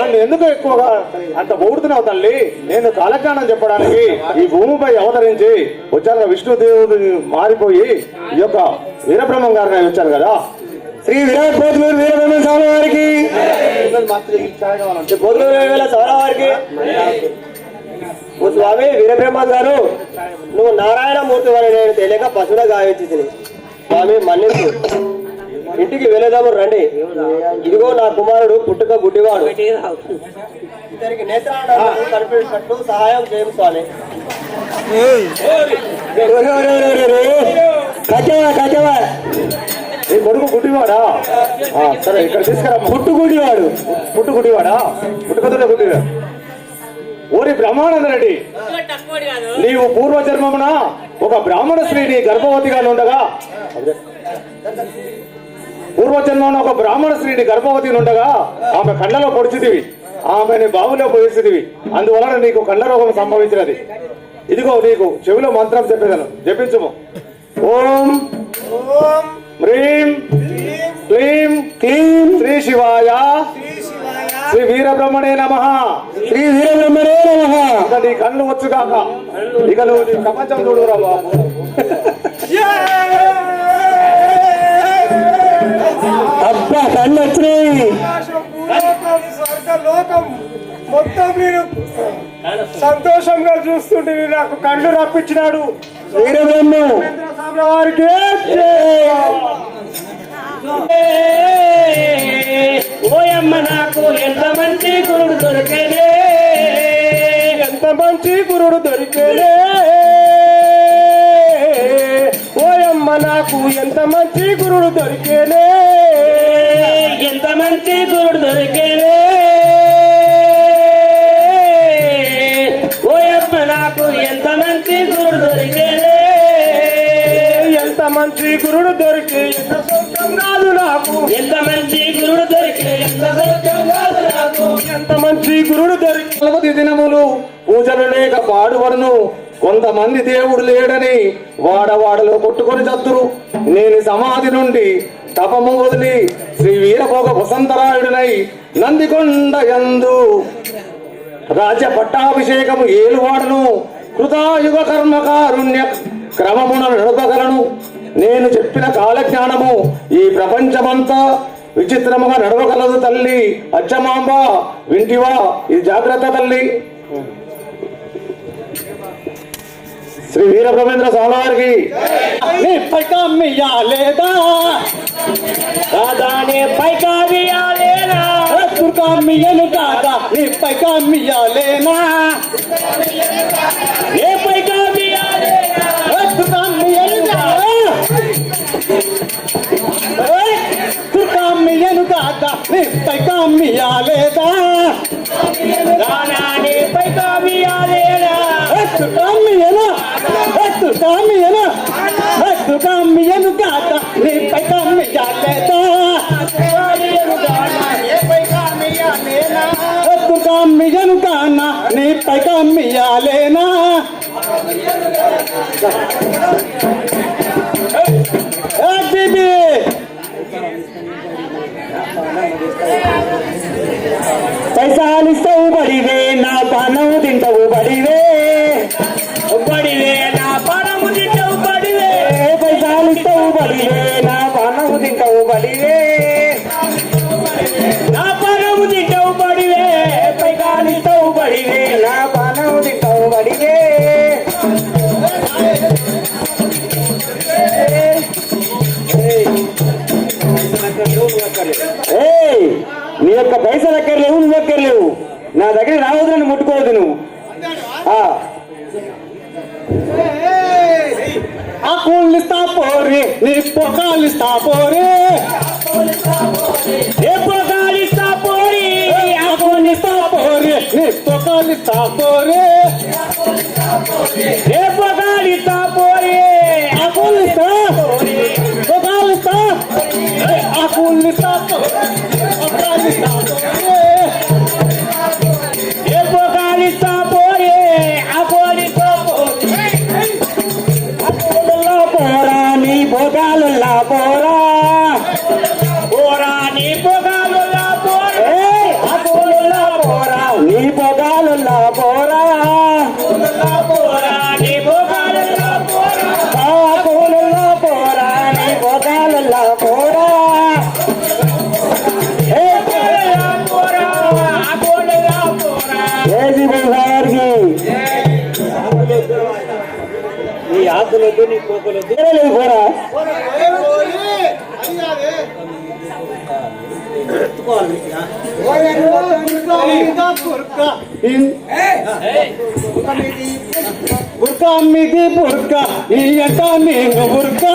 నన్ను ఎందుకు ఎక్కువగా అంత పొగుడుతున్నావు తల్లి? నేను కాలజ్ఞానం చెప్పడానికి ఈ భూమిపై అవతరించి వచ్చాక విష్ణుదేవుడు మారిపోయి ఈ యొక్క వీరబ్రహ్మం గారిని వచ్చాను కదా. శ్రీ విరాట్ పోతులూరు వీరబ్రహ్మ స్వామి వారికి. పోతులూరు స్వామి వారికి. ఓ స్వామి వీరబ్రహ్మ గారు నువ్వు నారాయణమూర్తి వారి నేను తెలియక పశువుల గావించి స్వామి మన్నించు. ఇంటికి వెళ్ళేదాము రండి. ఇదిగో నా కుమారుడు పుట్టుక గుడ్డివాడు. ఇతనికి నేత్రాలను కనిపించినట్టు సహాయం చేయము స్వామి. కొడుకు గుడ్డివాడా? ఆ, సరే ఇక్కడ తీసుకురా పుట్టు గుడ్డివాడు. పుట్టు గుడ్డివాడా? పుట్టుకతుల గుడ్డివాడు ఓరి బ్రహ్మానంద రెడ్డి నీవు పూర్వ జన్మమున ఒక బ్రాహ్మణ స్త్రీని గర్భవతిగా ఉండగా పూర్వ జన్మమున ఒక బ్రాహ్మణ స్త్రీని గర్భవతి ఉండగా ఆమె కళ్ళలో పొడిచితివి. ఆమెని బావులో పోయేసిదివి అందువలన నీకు కళ్ళ రోగం సంభవించినది. ఇదిగో నీకు చెవిలో మంత్రం చెప్పేదను. జపించుము. ఓం హ్రీం క్లీం క్లీం శ్రీ శివాయ. శ్రీ వీరబ్రహ్మణే నమ. శ్రీ వీరబ్రహ్మణే నమ. ఇక నీ కళ్ళు వచ్చుగాక. ఇక నువ్వు ప్రపంచం చూడురా బాబు. కళ్ళు వచ్చినాయి లోకం స్వర్గలోకం మొత్తం నేను సంతోషంగా చూస్తుంటే నాకు కళ్ళు రప్పించినాడు. వీరబ్రహ్మం. వారికి ఓయమ్మ నాకు ఎంత మంచి గురుడు దొరికేదే? ఎంత మంచి గురుడు దొరికేనే ఓయమ్మ నాకు ఎంత మంచి గురుడు దొరికేనే ఎంత మంచి గురుడు దొరికేదే ఓయమ్మ నాకు ఎంత మంచి గురుడు దొరికేదే ఎంత మంచి గురుడు దొరికి ఎంత కాదు నాకు? ఎంత మంచి గురుడు దొరికే ఎంత సౌఖ్యం కాదు నాకు? ఎంత మంచి గురుడు దొరికి నలభై దినములు పూజలు లేక పాడుబడును. కొంతమంది దేవుడు లేడని వాడవాడలో కొట్టుకొని చత్తురు. నేను సమాధి నుండి తపము వదిలి శ్రీ వీరభోగ వసంతరాయుడినై నందికొండ యందు రాజ్య పట్టాభిషేకము ఏలువాడను కృతాయుగ కర్మకారుణ్య క్రమమున నడపగలను. నేను చెప్పిన కాలజ్ఞానము ఈ ప్రపంచమంతా విచిత్రముగా నడవగలదు తల్లి. అచ్చమాంబ వింటివా ఇది జాగ్రత్త తల్లి. శ్రీ వీరబ్రహ్మేంద్ర స్వామి వారికి నీ పైకమ్మియాలేదా రాధానే పైకావియాలేనా దుర్గామ్మియను కాదా నీ పైకమ్మియాలేనా ఏ పైకావియాలేనా దుర్గామ్మియను కాదా దుర్గామ్మియను కాదా నీ పైకమ్మియాలేదా రాధానే పైకావియాలేనా దుర్గామ్మియను దుర్గామ్మియను దుర్గామ్మియను కాదా నీ పైకమ్మియాలేదా దుర్గామ్మియను కానా నీ పైకమ్మియాలేనా ఏ బీబీ? పైసలు ఇస్తావు బడివే నా పానం తింటావు బడివే. బడివే నా పరము తిట్టవు బడివే. పైసలు ఇస్తావు బడివే నా పానం తింటావు బడివే. నీ పొగాలు నీ ఆకులొద్దు నీ కోకలొద్దు పోరా. బుర్కా మీది బుర్కా. ఈ అట్ట మేము బుర్కా?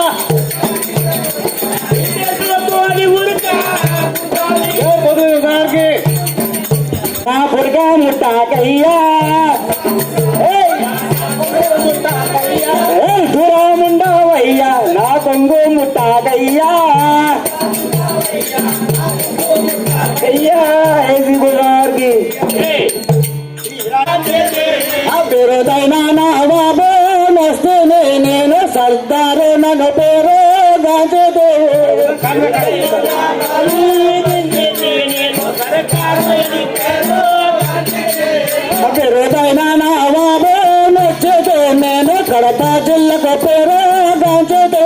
నన్ను పేరు గాంచదు నా బాబు నచ్చదు నేను కడప జిల్లకు పేరు గాంచదు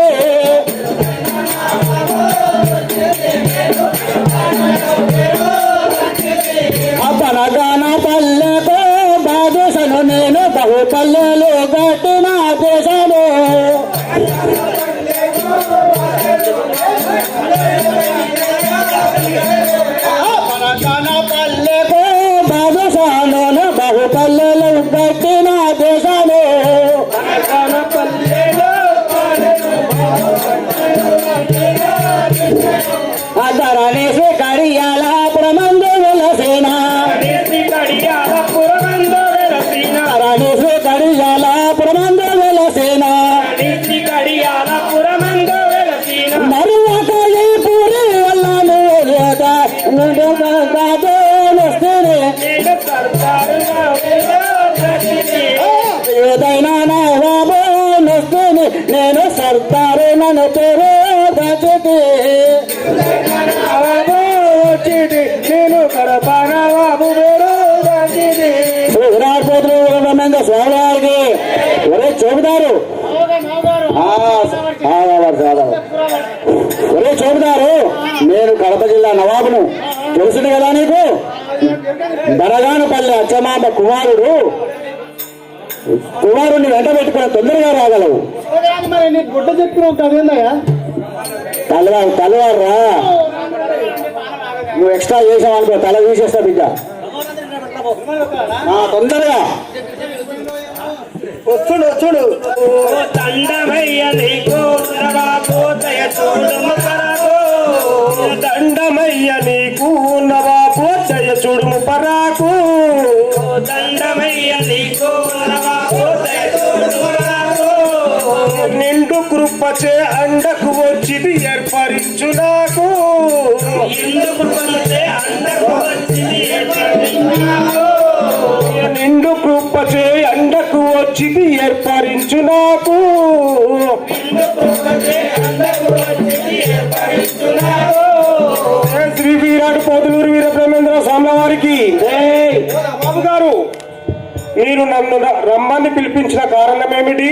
మన నన్ను పేరు గజతి నేను కడపాన బాబు ఒరే చూపుతారు ఒరే చూపుతారు నేను కడప జిల్లా నవాబును. తెలుసుడు కదా నీకు? బరగానపల్లి అచ్చమామ కుమారుడు. కుమారుడిని వెంట పెట్టుకుని తొందరగా రాగలవు. నీకు గుడ్డ చెప్పుకున్నావు కదేందయ్యా తలవారు తలవారు రా నువ్వు ఎక్స్ట్రా చేసావు అనుకో తల తీసేస్తా బిడ్డ. తొందరగా. వస్తుడు వస్తుడు. దండమయ్య నీకు చూడుము పరాకు దండమయ్య నీకు దయ చూడుము పరాకు. దండమయ్య నీకు నాకు. కృపచే అండకు వచ్చిది ఏర్పరించు నాకు. నిండు కృపచే అండకు వచ్చింది ఏర్పరించు నాకు. శ్రీ వీరాడు పోతులూరు వీర బ్రహ్మేంద్ర స్వామి వారికి బాబు గారు మీరు నన్ను రమ్మని పిలిపించిన కారణం ఏమిటి?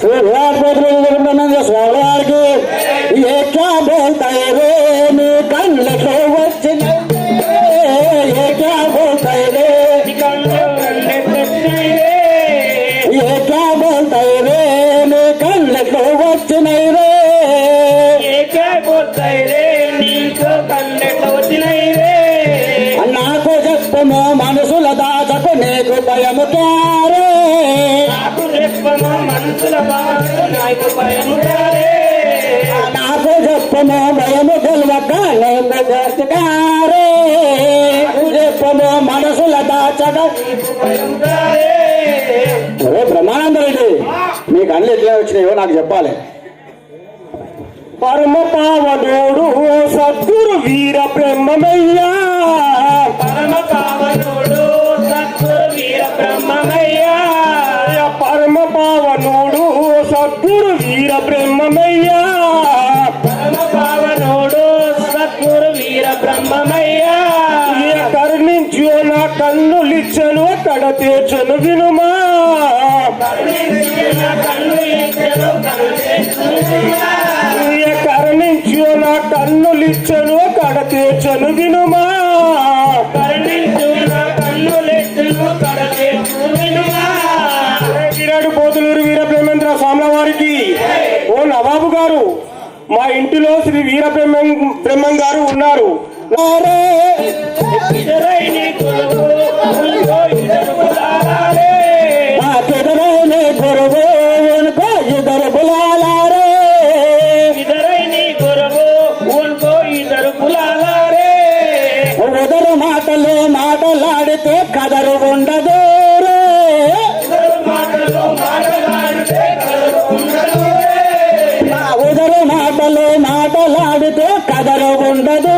శ్రీ విరాట్ కోహ్లీ బ్రహ్మేంద్ర స్వామి గారికి ఏ క్యా బోల్తాయి రే నాకు చెప్పము భయము గెలవక నేను కారే చెప్పము మనసుల దాచక ఒరే బ్రహ్మానంద రెడ్డి మీకు అన్ని ఎట్లా వచ్చినాయో నాకు చెప్పాలి. పరమ పావనుడు సద్గురు వీర బ్రహ్మమయ్యా. పరమ పావనుడు సద్గురు వీర బ్రహ్మమయ్యా. విద్యను తడ తీర్చను వినుమా? కరుణించు నా కన్నులిచ్చను కడ తీర్చను వినుమా? కిరాడు పోతులూరు వీర ప్రేమేంద్ర స్వాముల వారికి ఓ నవాబు గారు మా ఇంటిలో శ్రీ వీర బ్రహ్మం గారు ఉన్నారు. మాటలు మాటలాడితే కదరు ఉండదు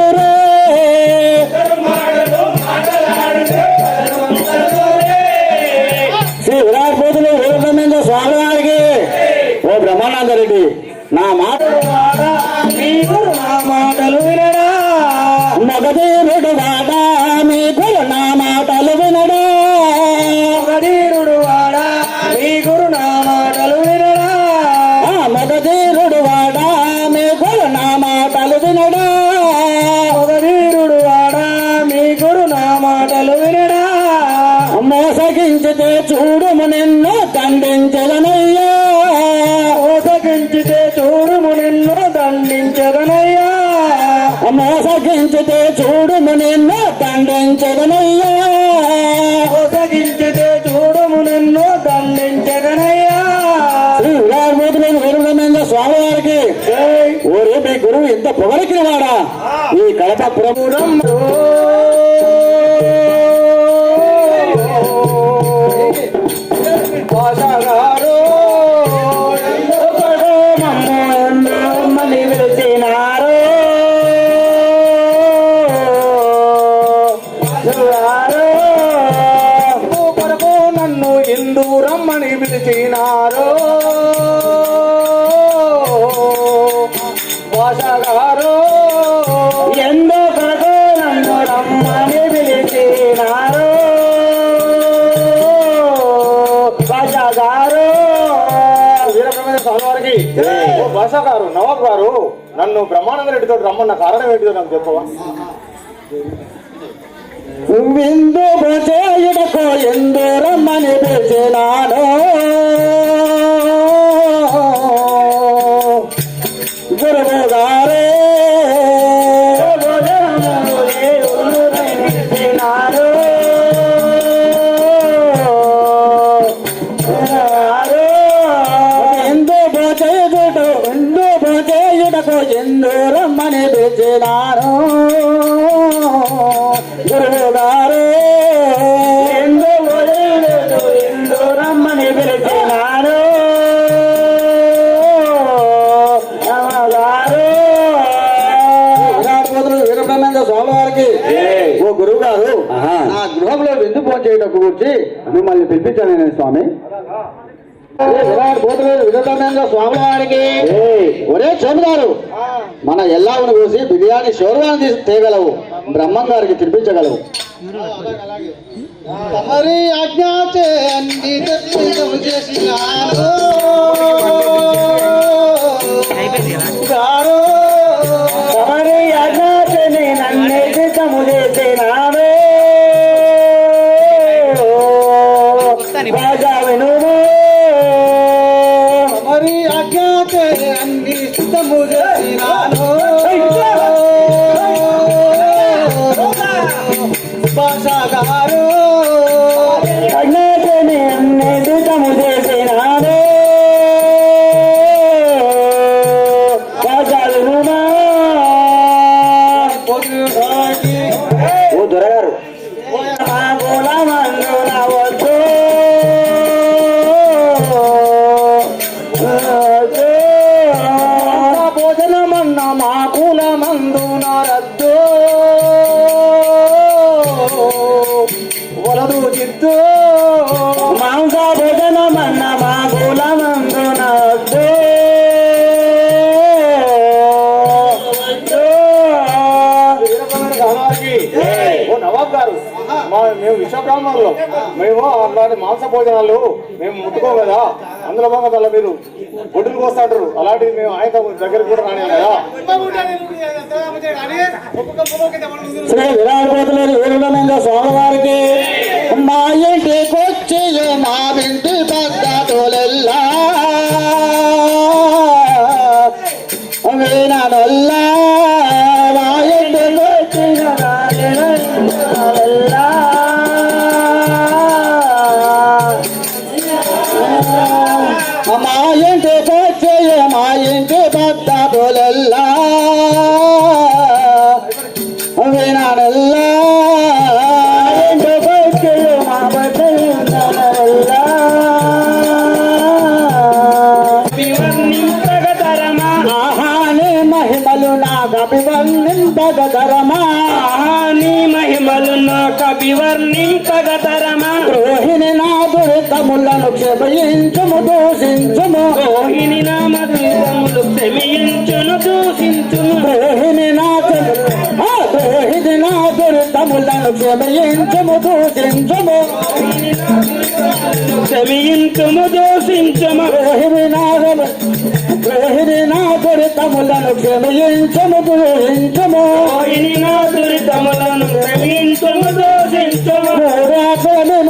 శ్రీ విరాట్ పోతులు వీరబ్రహ్మేంద్ర స్వామివారికి ఓ బ్రహ్మానందరెడ్డి నా మాట మోసగించితే చూడుము నిన్ను దండించదనయ్యా. మోసగించితే చూడుము నిన్ను దండించదనయ్యా. మోసగించితే చూడుము నిన్ను దండించదనయ్యా. శ్రీ విరామూతులైన వీరుడమైన స్వామి వారికి ఓరే మీ గురువు ఇంత పొగలికిన వాడా? ఈ కడప పురపురం నవాబ్ గారు నన్ను బ్రహ్మానంద రెడ్డితో రమ్మన్న కారణం ఏంటిదో నాకు చెప్పవా? విందు చేయుటకు ఎందు రమ్మని పిలిచినాను గురువు గారే ఎందు ఎందు చేయుటకు ఎందు రమ్మని పిలిచినాను గురువుగారు ఎందు వదిలేదు ఎందు రమ్మని పిలిచినారు రామగారు వీరబ్రహ్మేంద్ర స్వామి వారికి ఓ గురువు గారు నా గృహంలో విందు ఫోన్ చేయటం గురించి మిమ్మల్ని పిలిపించాను స్వామి. విరాట్ పోతులేదు వీరబ్రహ్మేంద్ర స్వామి వారికి ఒరే చోము గారు మన ఎల్లావుని కోసి బిర్యానీ షోర్వాన్ని తీసి తేగలవు. బ్రహ్మం గారికి తినిపించగలవు. మరి ఆజ్ఞాచే అన్ని మా మేము అలాంటి మాంస భోజనాలు మేము ముట్టుకో కదా. అందులో భాగంగా అలా మీరు బొడ్డులు కోస్తా అలాంటివి మేము ఆయన దగ్గర కూడా రాని కదా. శ్రీ వీరుడనంగా స్వామివారికి మా ఇంటికొచ్చి మా ఇంటి పద్ధతులెల్లా క్షమయించుము దూషించుము. రోహిణి నామ దురితములు క్షమించును దూషించును రోహిణి నా రోహిణి నా దురితములను క్షమయించుము దూషించుము. క్షమించుము దూషించుము. రోహిణి నా రోహిణి నా దురితములను క్షమయించుము దూషించుము. రోహిణి నా దురితములను క్షమించుము దూషించుము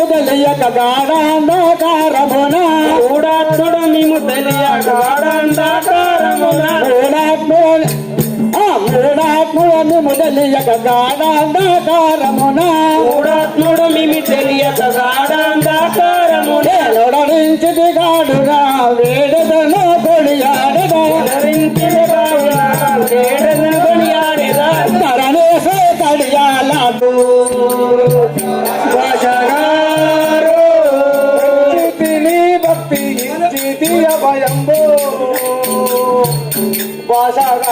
మూడాకులను మొదలయ్యక గాఢాంధకారమున కూడాత్తుడు మేము తెలియక వాడందాకారమున మూడాత్ములను ఆ మిమి మొదలయ్యక గాఢాంధకారమున తెలియక వాడందాకారమున ఎలడించిది గాడుగా వేడదను కొడియాడదా la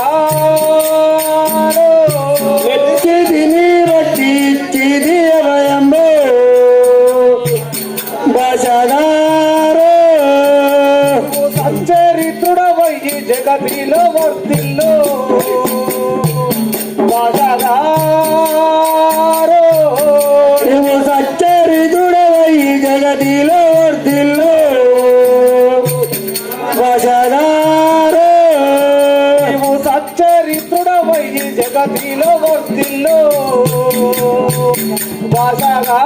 কাটিল বর্তিল বাজারা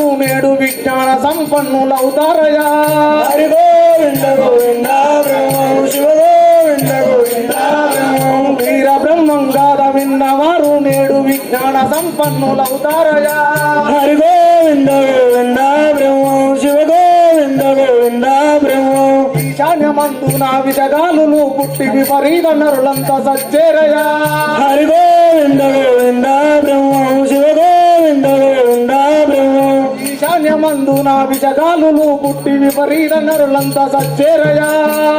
విన్నవారు నేడు విజ్ఞాన సంపన్నులవుతారయా వీర బ్రహ్మం గాథ విన్నవారు నేడు విజ్ఞాన సంపన్నులవుతారయా హరి గోవింద గోవింద బ్రహ్మ శివ గోవింద గోవింద బ్రహ్మ ఈశాన్యమందున విజగాలు పుట్టి విపరీత నరులంతా సచ్చేరయా హరి గోవింద గోవింద బ్రహ్మ శివ గోవింద గోవింద ఈశాన్యమందున విజగాలు పుట్టి విపరీత నరులంతా సచ్చేరయా.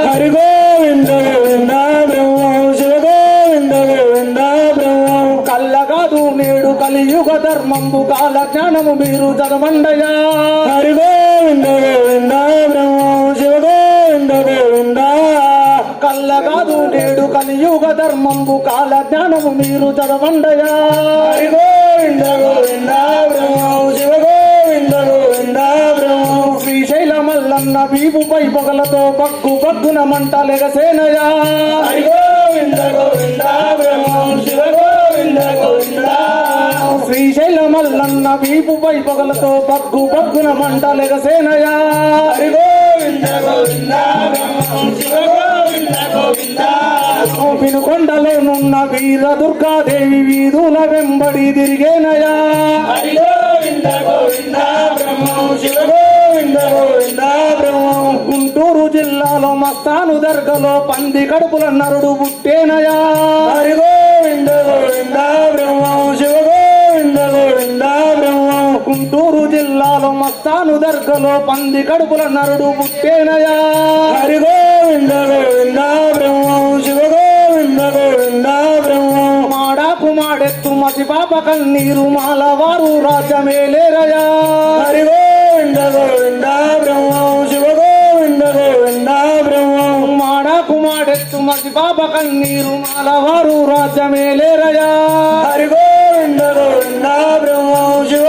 హరి గోవింద గోవింద బ్రహ్మ శివ గోవింద గోవింద బ్రహ్మ. కల్లగాదు నేడు కలియుగ ధర్మంబు కాల జ్ఞానము మీరు చదవండయా. హరి గోవింద గోవింద బ్రహ్మ శివ గోవింద. గోవింద కల్లగాదు నేడు కలియుగ ధర్మంబు కాల జ్ఞానము మీరు చదవండయా. హరి గోవింద గోవింద బ్రహ్మ శ్రీశైల మల్లన్న వీపుపై పొగలతో శివ గోవింద గోవింద. శ్రీశైల మల్లన్న వీపుపై పొగలతో గోవింద బ్రహ్మ శివ గోవింద గోవింద. వినుకొండలోనున్న వీర దుర్గాదేవి వీధుల వెంబడి తిరిగేనయా. హరి గోవింద గోవింద బ్రహ్మ శివ గోవింద. గోవింద బ్రహ్మ గుంటూరు జిల్లాలో మస్తాను దర్గలో పంది కడుపుల నరుడు పుట్టేనయా. హరి గోవింద గోవింద బ్రహ్మ శివ గోవింద గోవింద బ్రహ్మ. గుంటూరు జిల్లాలో మస్తాను దర్గలో పంది కడుపుల నరుడు పుట్టేనయా. హరి గోవింద గోవింద బ్రహ్మం శివ గోవింద గోవింద బ్రహ్మం. మాడాకు మాడెత్తు మసి పాప కన్నీరు మాలవారు రాజ్యమేలేరయా హరి గోవింద గోవింద బ్రహ్మం. మసి పాప కన్నీరు మాలవారు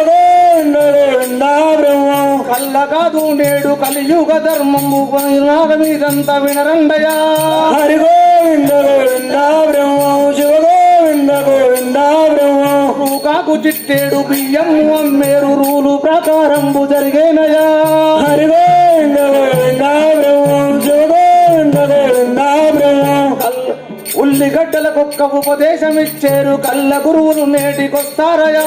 గోవింద బ్రహ్మం కళ్ళ కాదు నేడు కలియుగ ధర్మము మీదంతా వినరండయా. హరి గోవింద గోవింద బ్రహ్మం శివ గోవింద గోవింద బ్రహ్మం. రూకాకు చిట్టేడు బియ్యము అమ్మేరు రూలు ప్రకారంబు జరిగేనయా. హరి కల్- ఉల్లిగడ్డలకొక్క ఉపదేశం ఇచ్చేరు కళ్ళ గురువులు నేటికొస్తారయా.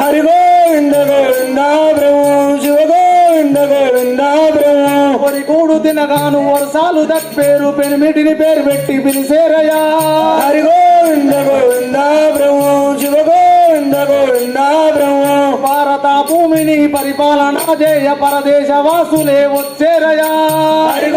హరి గోవింద గోవింద బ్రహ్మం శివ గోవింద గోవింద బ్రహ్మం పొడి కూడు తినగాను వర్షాలు తప్పేరు పెనిమిటిని పేరు పెట్టి పిలిసేరయా హరి గోవింద గోవింద బ్రహ్మం శివ గోవింద గోవింద బ్రహ్మం భారత భూమిని పరిపాలన చేయ పరదేశ వాసులే వచ్చేరయా. హరి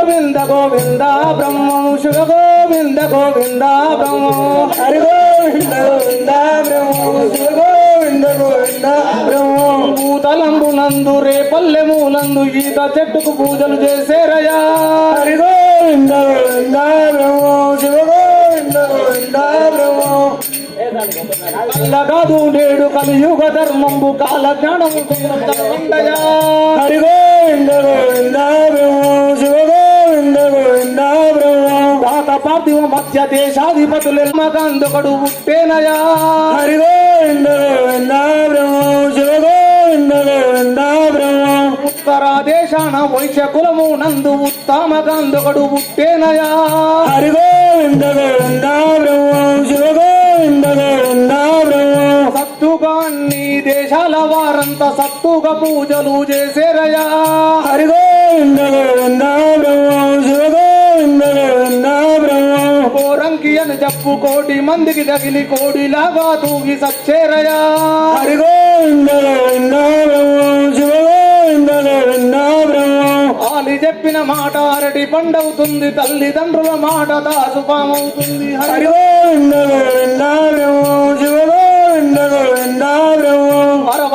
గోవింద గోవింద బ్రహ్మం శివ గోవింద గోవింద బ్రహ్మం హరి గోవింద గోవింద బ్రహ్మం శివ గోవింద గోవింద బ్రహ్మం భూతలంబు నందు రేపల్లె మూలందు ఈత చెట్టుకు పూజలు చేసేరయా హరి గోవింద గోవింద బ్రహ్మం శివ గోవింద గోవింద బ్రహ్మం కాదు నేడు కలియుగ ధర్మంబు కాల జ్ఞానము హరి గోవింద గోవింద బ్రహ్మం శివ గోవింద పార్థివ మధ్య దేశాధిపతులు మగందుకడు పుట్టేనయా హరి గోవింద గోవింద దేశాన వైశ్య కులము నందు ఉత్తమ గందుకడు పుట్టేనయా హరి గోవింద బ్రహ్మం శివ గోవింద గోవింద బ్రహ్మం సత్తుగా అన్ని దేశాల వారంతా సత్తుగా పూజలు చేసేరయా హరిగో అని చెప్పు కోటి మందికి తగిలి కోడిలాగా తూగి సచ్చేరయా. ఆలి చెప్పిన మాట అరటి పండవుతుంది తల్లిదండ్రుల మాట దాసుపామవుతుంది. హరి హరి గోవింద గోవింద బ్రహ్మం శివ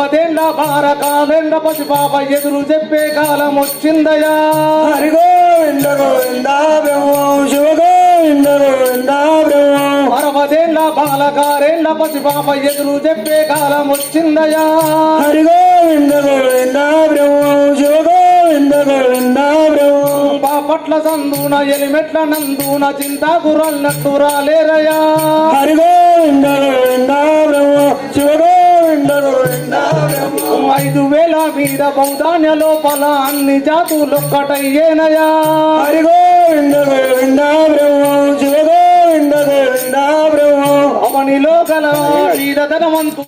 బ్రహ్మం అరవదేండ్ల బారకాలేండ పసిపాప ఎదురు చెప్పే కాలం వచ్చిందయా హరి గోవింద శివ గోవింద పసిపాప ఎదురు చెప్పే కాలం వచ్చిందయా హరి గోవింద శివ గోవింద పాపట్ల సందున ఎలిమెట్ల నందున చింతాకురన్నట్టు రాలేరయా హరి గోవింద శివ బ్రహ్మం ఐదు వేల మీద బౌధాన్య లోపల అన్ని జాతులొక్కటయ్యేనయా హరి గోవింద గోవింద బ్రహ్మం శివ గోవింద గోవింద బ్రహ్మం అవనిలో గల